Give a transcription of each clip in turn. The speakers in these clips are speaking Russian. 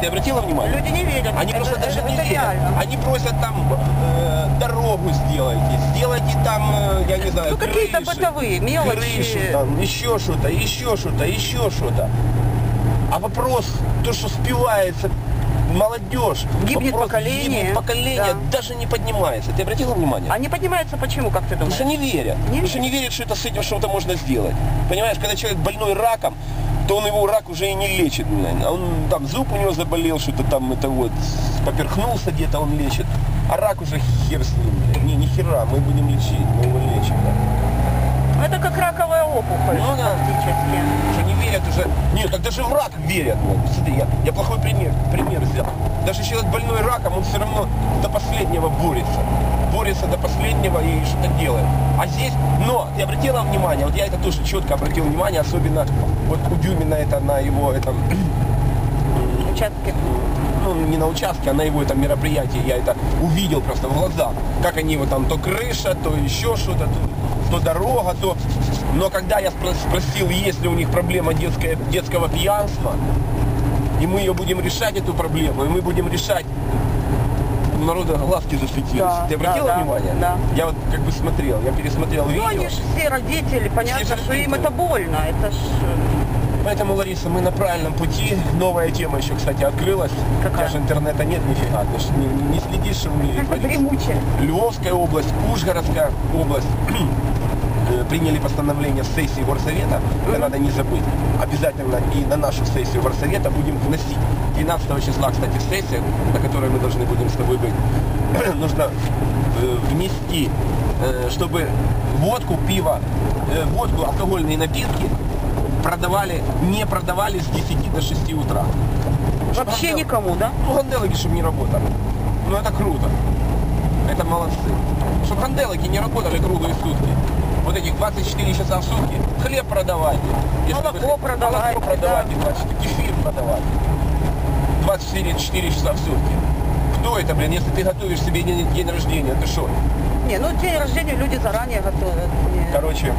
Ты обратила внимание? Люди не верят. Они Это- просто это- даже не это верят. реально. Они просят там э, дорогу сделайте, сделайте там, э, я не знаю, Ну, какие-то бытовые мелочи. крышу, там, еще что-то, еще что-то, еще что-то. А вопрос, то, что спивается молодежь, Гибнет вопрос поколение. гибнет поколение Да. даже не поднимается. Ты обратила внимание? А не поднимается почему, как ты Потому думаешь? что не верят. Не Потому что не верят, что это с этим что-то можно сделать. Понимаешь, когда человек больной раком, то он его рак уже и не лечит. А он там зуб у него заболел, что-то там это вот поперхнулся где-то, он лечит. А рак уже хер с ним. Не, ни хера, мы будем лечить, мы его лечим. да. Это как раковая опухоль Ну да. фактически. Уже не верят уже. Нет, так даже в рак верят. блин. Смотри, я, я плохой пример, пример взял. Даже человек больной раком, он все равно до последнего борется. Борется до последнего и что-то делает. А здесь, но, ты обратила внимание, вот я это тоже четко обратил внимание, особенно вот у Дюмина это на его этом, Участки. ну не на участке, а на его этом мероприятии, я это увидел просто в глазах, как они его там то крыша, то еще что-то, то, то дорога, то... Но когда я спро- спросил, есть ли у них проблема детская, детского пьянства, и мы ее будем решать, эту проблему, и мы будем решать у народа глазки засветились. Да, Ты обратила да, внимание? да. Я вот как бы смотрел, я пересмотрел Ну, видео. они же все родители, понятно, Все же что им это больно. Это ж... Поэтому, Лариса, мы на правильном пути. Новая тема еще, кстати, открылась. Какая? У тебя же интернета нет нифига. Ты ж не, не следишь, что в мире. Львовская область, Ужгородская область э, приняли постановление сессии горсовета, это надо не забыть. Обязательно и на нашу сессию горсовета будем вносить. 12 числа, кстати, сессия, на которой мы должны будем с тобой быть, нужно э, внести, э, чтобы водку, пиво, э, водку, алкогольные напитки продавали, не продавали с 10 до 6 утра. Вообще гандел- никому, да? Ну, ганделоги, чтобы не работали. Ну, это круто. Это молодцы. Чтобы ганделоги не работали круглые сутки. Вот этих 24 часа в сутки. Хлеб продавайте. Если Молоко вы продавайте, Молоко продавайте, значит, кефир продавайте. 24 4 часа в сутки. Кто это, блин, если ты готовишь себе день, день рождения, ты что? Не, ну день рождения люди заранее готовят. Не. Короче,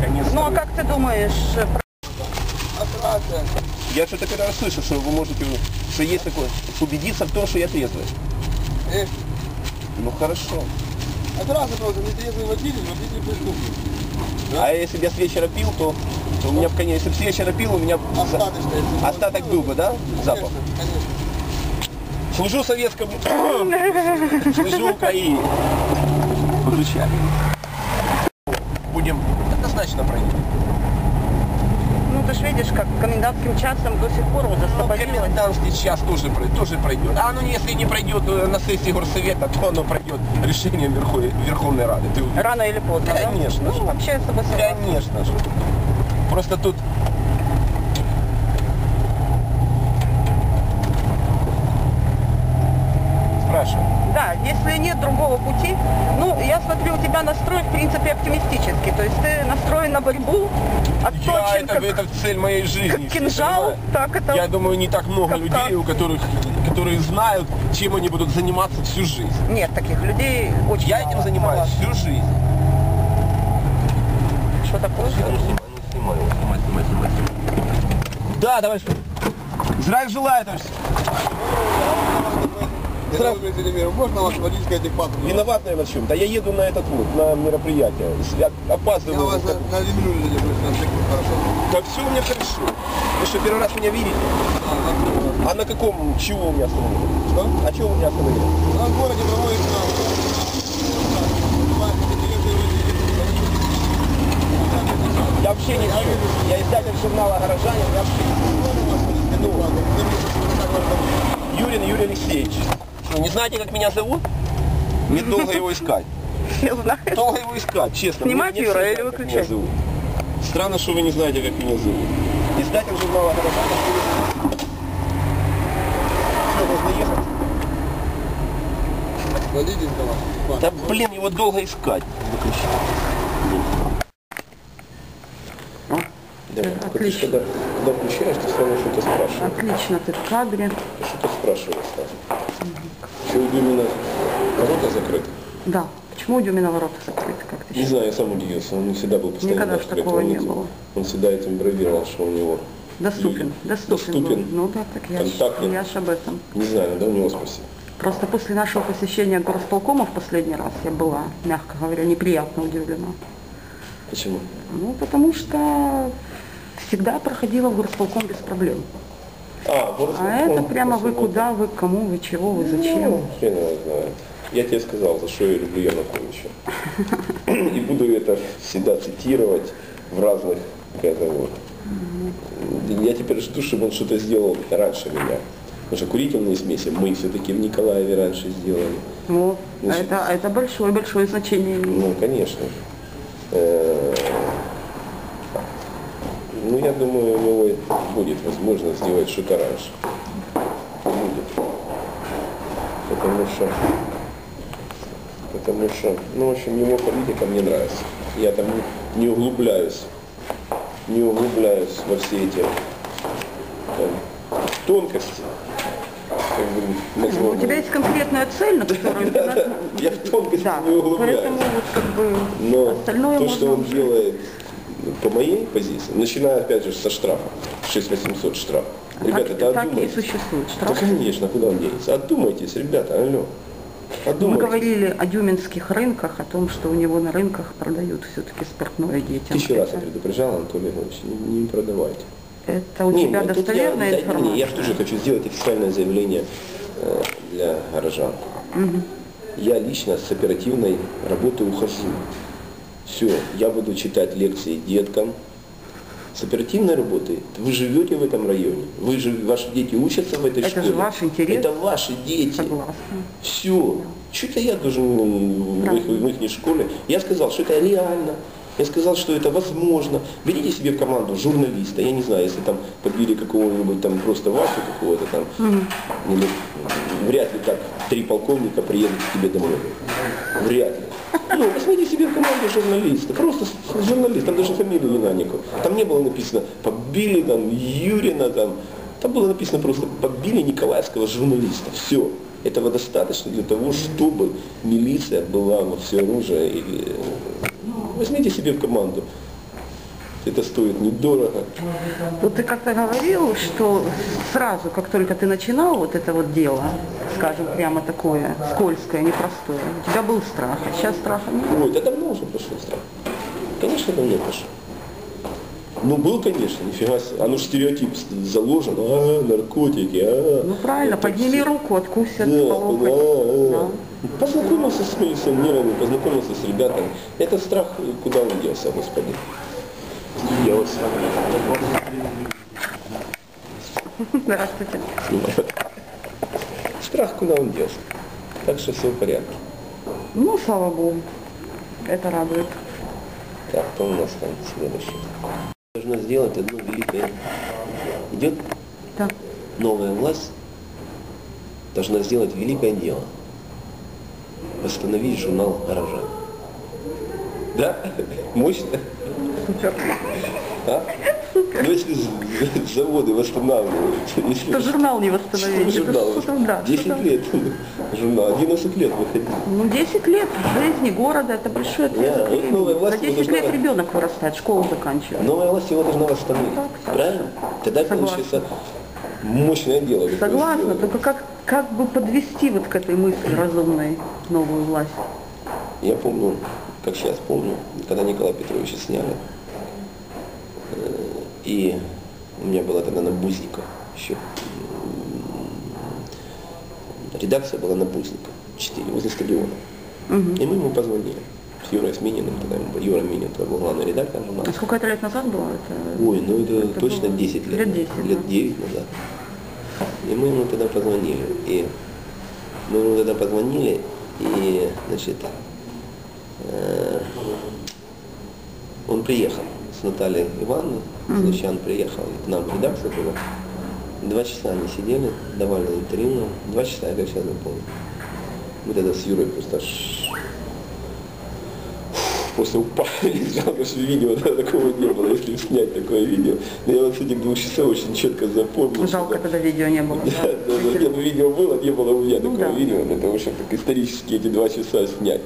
конец. Ну а как ты думаешь, э, Я что-то первый раз слышу, что вы можете, что есть такое, убедиться в том, что я трезвый. Эх, Ну хорошо. Одразу просто нетрезвый водитель, водитель преступник. А если бы я с вечера пил, то, то у меня конец, если бы с вечера пил, у меня Остаточно. если остаток был бы, да, запах? Конечно, конечно. Служу советскому, служу Украине. Выключай. Будем однозначно пройти. Ну ты ж видишь, как комендантским часом до сих пор вот Ну, освободилось. комендантский час тоже, тоже пройдет. А ну если не пройдет э, на сессии горсовета, то оно пройдет решением Верховной, Верховной Рады. Ты? Рано или поздно, да? Конечно Ну, же. вообще я с тобой. Конечно же. Просто тут спрашиваю. Да, если нет другого пути, ну, я смотрю, у тебя настрой, в принципе, оптимистический. То есть ты настроен на борьбу, Я, отточен, это, как, это цель моей жизни. как кинжал. Так это... Я думаю, не так много Как людей, у которых, которые знают, чем они будут заниматься всю жизнь. Нет, таких людей очень Я мало. этим занимаюсь Согласна. всю жизнь. Что такое? Да, давай. Здравия желаю, товарищ. Велимир. Можно вас водительская адекватно? Виноват, наверное, в чем? Да я еду на этот вот, на мероприятие. Я Я опаздываю. вас на, на землю на всякий хорошо. Так все у меня хорошо. Вы что, первый раз меня видите? А на каком, чего у меня остановили? Что? А чего у меня остановили? В городе проводится Я вообще не знаю. Я издатель журнала «Горожанин». Я вообще не. Ну, Юрин Юрий Алексеевич. Что, не знаете, как меня зовут? Мне долго его искать. Не знаю. Долго его искать, честно. Снимать, Мне- Юра, или выключать? меня зовут. Странно, что вы не знаете, как меня зовут. Издатель журнала «Горожанин». Все, можно ехать. Водительского. Да блин, его долго искать. Выключи. Да, Отлично. когда, когда включаешь, ты сразу что-то спрашиваешь. Отлично, ты в кадре. Ты что-то спрашиваешь сразу. Все у Дюмина ворота закрыты. Да. Почему у Дюмина ворота закрыты, как ты Не знаю, я сам удивился. Он всегда был постоянно Никогда открыт. такого Он не было. Он всегда этим бравировал, что у него Доступен, доступен, был. Доступен. Ну да, так я ж, Контактен. я ж об этом. Не знаю, надо у него спросить. Просто после нашего посещения горосполкома в последний раз я была, мягко говоря, неприятно удивлена. Почему? Ну, потому что всегда проходила в горосполком без проблем. А, город А это прямо вы куда, вы кому, вы чего, вы зачем. Ну, хрен его знает. Я тебе сказал, за что я люблю Януковича. И буду это всегда цитировать в разных это вот. Я теперь жду, чтобы он что-то сделал раньше меня. Потому что курительные смеси мы все-таки в Николаеве раньше сделали. Вот. Значит, Это, это большое-большое значение. Ну, конечно. Э, Ну, я думаю, у него будет возможность сделать что-то раньше. Будет. Потому что, потому что, ну, в общем, его политика мне нравится. Я там не, углубляюсь, не углубляюсь во все эти там, тонкости. Как бы, Ну, У тебя есть конкретная цель, на которую на- Я в тонкости Да, не углубляюсь. поэтому вот как бы Но остальное то, можно... что он делает по моей позиции, начиная опять же со штрафа, 6800 штраф. Ребята, так, да так и одумайтесь. существует Да, штраф. конечно, куда он денется? Одумайтесь, ребята, алло. Мы Одумайтесь. говорили о дюминских рынках, о том, что у него на рынках продают все-таки спиртное детям. Тысячу раз я Это- предупреждал, Анатолий Иванович, не, не продавайте. Это у Не, тебя ну, тут достоверная я, да, информация? не, я же тоже хочу сделать официальное заявление э, для горожан. Я лично с оперативной работы ухожу. Все, я буду читать лекции деткам. С оперативной работой вы живете в этом районе, вы же, ваши дети учатся в этой Это школе. же ваш интерес. Это ваши дети. Согласна. Все. Что-то я должен м, в их, в их школе. Я сказал, что это реально. Я сказал, что это возможно. Берите себе в команду журналиста. Я не знаю, если там подбили какого-нибудь там просто Васю какого-то там. или, м, вряд ли так три полковника приедут к тебе домой. Вряд ли. Ну, возьмите себе в команду журналиста. Просто журналист. Там даже фамилию не нанику. Там не было написано побили там Юрина там. Там было написано просто побили николаевского журналиста. Все. Этого достаточно для того, чтобы милиция была во все оружие. И, э, возьмите себе в команду. Это стоит недорого. Вот ты как-то говорил, что сразу, как только ты начинал вот это вот дело, скажем, прямо такое скользкое, непростое, у тебя был страх, а сейчас страха нет. Ой, да давно уже прошел страх. Конечно, давно прошел. Ну, был, конечно, нифига себе. Оно же стереотип заложен. А, наркотики, а. Ну правильно, это подними всё. руку, откусят Да, по локоть. да. Познакомился с милиционерами, познакомился с ребятами. Это страх, куда он делся, Господи? Вот Здравствуйте. Страх, куда он делся. Так что все в порядке. Ну, слава Богу, это радует. Так, кто у нас там следующий? Нужно сделать одно великое. Идет Да. новая власть должна сделать великое дело. Восстановить журнал «Горожан». Да? Мощно? Супер. А? Ну, если заводы восстанавливают, если журнал не Это журнал? что-то, да, 10 что-то- лет журнал, 11 лет выходил. Ну, 10 лет жизни города, это большой отрезок Да, вот времени. новая власть За 10 должна- лет ребенок вырастает, школу заканчивает. Новая власть его должна восстановить. Так. Правильно? Тогда Согласна. получится мощное дело. Согласна, только как, как бы подвести вот к этой мысли разумной новую власть? Я помню, как сейчас помню, когда Николая Петровича сняли, и у меня была тогда на Бузниках еще, редакция была на Бузниках, 4, возле стадиона. И мы ему позвонили с Юрой Смининым, тогда Юра Минин, тогда был главный редактор журнала. А сколько это лет назад было? Это... Ой, ну это, Это точно было 10 лет. лет 10, Лет да. 9 назад. И мы ему тогда позвонили. И мы ему тогда позвонили, и, значит, э, он приехал с Натальей Ивановной, Слащан приехал к нам редакцию туда. Два часа они сидели, давали интервью нам. Два часа, я как сейчас помню. Мы тогда с Юрой просто аж после упали. Жалко, что видео да, такого не было, если снять такое видео. Но я вот с этих двух часов очень четко запомнил. Жалко, что- тогда видео не было. Да, да, да, нет, ну, видео было, не было у меня Ну такого да. видео, для того, чтобы так исторически эти два часа снять.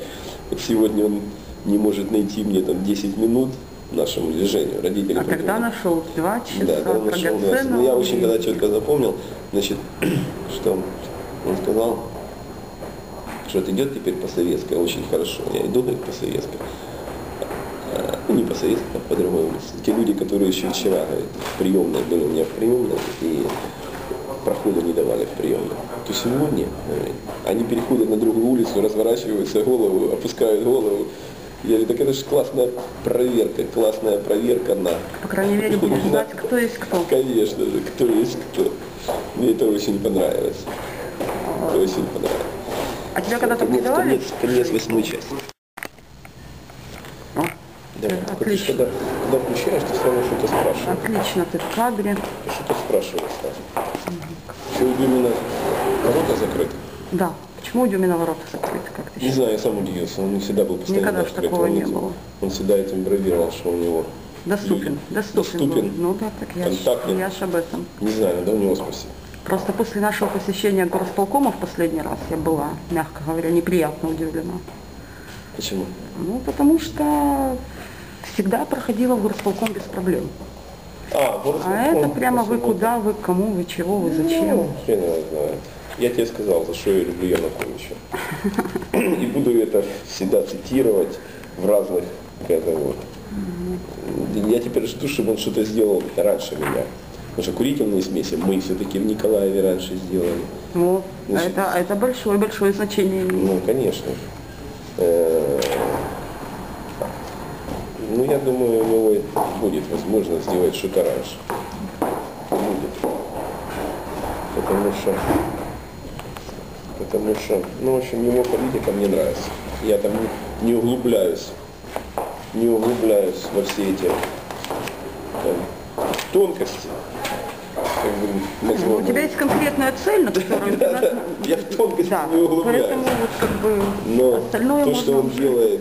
Вот сегодня он не может найти мне там 10 минут, нашему движению. Родители А когда нашел? Два часа Да, когда нашел нас. драгоценного Ну, я очень когда времени. четко запомнил, значит, что он сказал, что это идет теперь по советской, очень хорошо. Я иду говорит, по советской. А, Ну, не по советской, а по другой улице. Те люди, которые еще вчера, говорит, в приемной были у меня в приемной, и прохода не давали в приемной. То сегодня, говорит, они переходят на другую улицу, разворачиваются голову, опускают голову. Я говорю, так это же классная проверка, классная проверка на По крайней мере, будешь знать, кто есть кто. Конечно же, кто есть кто. Мне это очень понравилось. Это очень понравилось. А тебя когда-то предавали? конец, конец восьмой части. О, Да. Отлично. когда, когда включаешь, ты равно что-то спрашиваешь. Отлично, ты в кадре. Ты что-то спрашиваешь сразу. Все именно ворота закрыты. Да. Почему у Дюмина ворота закрыты, как ты Не считаешь? знаю, я сам удивился. Он не всегда был постоянно Никогда открыт. такого Он не было. Он всегда этим бравировал, что у него Доступен. Доступен, доступен. был. Ну да, так я ж, я ж об этом. Не знаю, надо у него спросить. Просто после нашего посещения горосполкома в последний раз я была, мягко говоря, неприятно удивлена. Почему? Ну, потому что всегда проходила в горосполком без проблем. А, город А это прямо вы куда, вы кому, вы чего, вы зачем. Ну, хрен его знает. Я тебе сказал, за что я люблю Януковича. И буду это всегда цитировать в разных, вот. Я теперь жду, чтобы он что-то сделал раньше меня. Потому что курительные смеси мы все-таки в Николаеве раньше сделали. Вот. А Значит- это, а это большое-большое значение имеет. Ну, конечно. Э, Ну, я думаю, у него будет возможность сделать что-то раньше. Будет. Потому что, потому что, ну, в общем, его политика мне нравится. Я там не, не углубляюсь, не углубляюсь во все эти там, тонкости. Как бы, Ну, У тебя есть конкретная цель, на которую ты... на- я в тонкости Да, не углубляюсь. поэтому вот как бы Но остальное то, можно... что он делает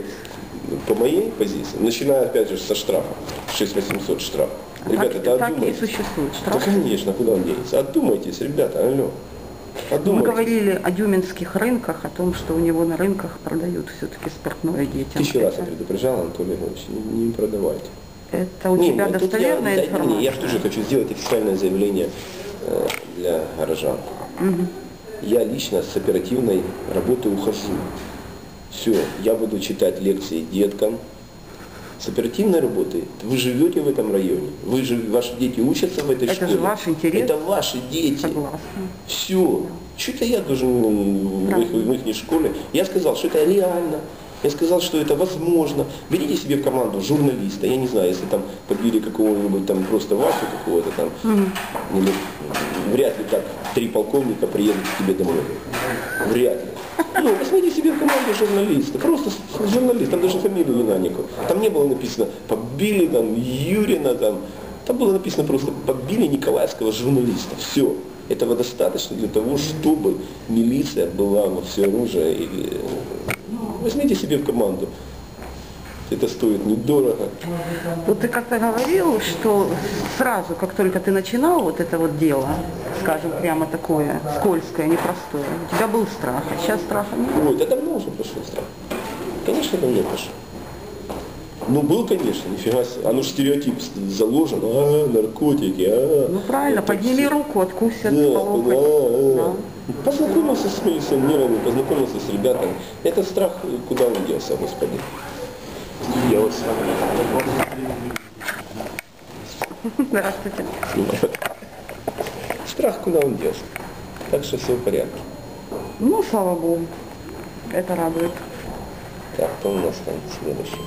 по моей позиции, начиная опять же со штрафа, 6800 штраф. Ребята, так, да так и существует Да, штраф. конечно, куда он денется? Одумайтесь, ребята, алло. Мы Одумайтесь. говорили о дюминских рынках, о том, что у него на рынках продают все-таки спиртное детям. Тысячу раз я предупреждал, Анатолий Иванович, не, не продавайте. Это у Не, тебя ну, достоверная я, информация? не, я же тоже хочу сделать официальное заявление э, для горожан. Я лично с оперативной работы ухожу. Все, я буду читать лекции деткам. С оперативной работой вы живете в этом районе, вы же, ваши дети учатся в этой Это школе. же ваш интерес. Это ваши дети. Согласна. Все. Что-то я должен м, в их, в их школе. Я сказал, что это реально. Я сказал, что это возможно. Берите себе в команду журналиста. Я не знаю, если там подбили какого-нибудь там просто Васю какого-то там. или, вряд ли так три полковника приедут к тебе домой. Вряд ли. Ну, возьмите себе в команду журналиста. Просто журналист. Там даже фамилию не никакой. Там не было написано «побили там Юрина», там. Там было написано просто «побили николаевского журналиста». Все. Этого достаточно для того, чтобы милиция была во все оружие. И, э, возьмите себе в команду. Это стоит недорого. Вот ты как-то говорил, что сразу, как только ты начинал вот это вот дело, скажем, прямо такое скользкое, непростое, у тебя был страх, а сейчас страха нет. Ой, да давно уже прошел страх. Конечно, давно пошел. Ну, был, конечно, нифига себе. Оно же стереотип заложен. А, наркотики, а. Ну правильно, Это подними всё. руку, откусят Да, по локоть. да, да. Познакомился с милиционерами, познакомился с ребятами. Этот страх, э, куда он делся, Господи? Здравствуйте. Страх, куда он делся? Так что все в порядке. Ну, слава богу, это радует. Так, кто у нас там следующий?